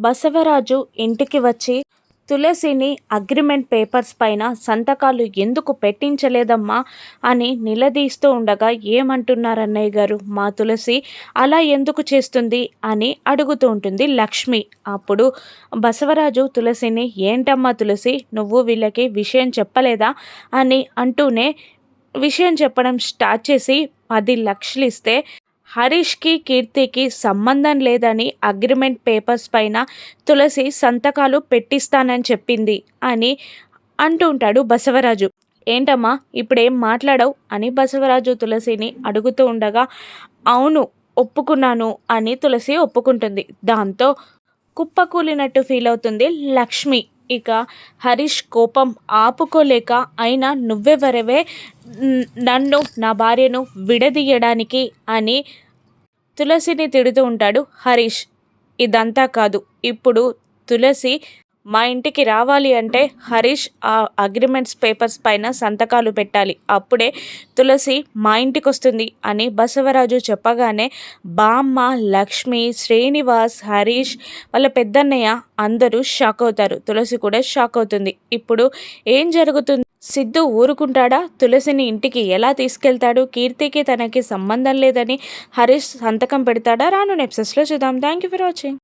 బసవరాజు ఇంటికి వచ్చి తులసిని అగ్రిమెంట్ పేపర్స్ పైన సంతకాలు ఎందుకు పెట్టించలేదమ్మా అని నిలదీస్తూ ఉండగా ఏమంటున్నారన్నయ్య గారు? మా తులసి అలా ఎందుకు చేస్తుంది అని అడుగుతూ ఉంటుంది లక్ష్మి. అప్పుడు బసవరాజు తులసిని ఏంటమ్మా తులసి నువ్వు వీళ్ళకి విషయం చెప్పలేదా? అని అంటూనే విషయం చెప్పడం స్టార్ట్ చేసి పది లక్షలు ఇస్తే హరీష్కి కీర్తికి సంబంధం లేదని అగ్రిమెంట్ పేపర్స్ పైన తులసి సంతకాలు పెట్టిస్తానని చెప్పింది అని అంటుంటాడు బసవరాజు. ఏంటమ్మా ఇప్పుడేం మాట్లాడవు? అని బసవరాజు తులసిని అడుగుతూ ఉండగా అవును ఒప్పుకున్నాను అని తులసి ఒప్పుకుంటుంది. దాంతో కుప్పకూలినట్టు ఫీల్ అవుతుంది లక్ష్మి. ఇక హరీష్ కోపం ఆపుకోలేక అయినా నువ్వెవరవే నన్ను నా భార్యను విడదీయడానికి అని తులసిని తిడుతూ ఉంటాడు హరీష్. ఇదంతా కాదు ఇప్పుడు తులసి మా ఇంటికి రావాలి అంటే హరీష్ ఆ అగ్రిమెంట్స్ పేపర్స్ పైన సంతకాలు పెట్టాలి. అప్పుడే తులసి మా ఇంటికి వస్తుంది అని బసవరాజు చెప్పగానే బామ్మ లక్ష్మి శ్రీనివాస్ హరీష్ వాళ్ళ పెద్దన్నయ్య అందరూ షాక్ అవుతారు. తులసి కూడా షాక్ అవుతుంది. ఇప్పుడు ఏం జరుగుతుంది? సిద్ధు ఊరుకుంటాడా? తులసిని ఇంటికి ఎలా తీసుకెళ్తాడు? కీర్తికి తనకి సంబంధం లేదని హరీష్ సంతకం పెడతాడా? రాను నెప్సెస్లో చూద్దాం. Thank you for watching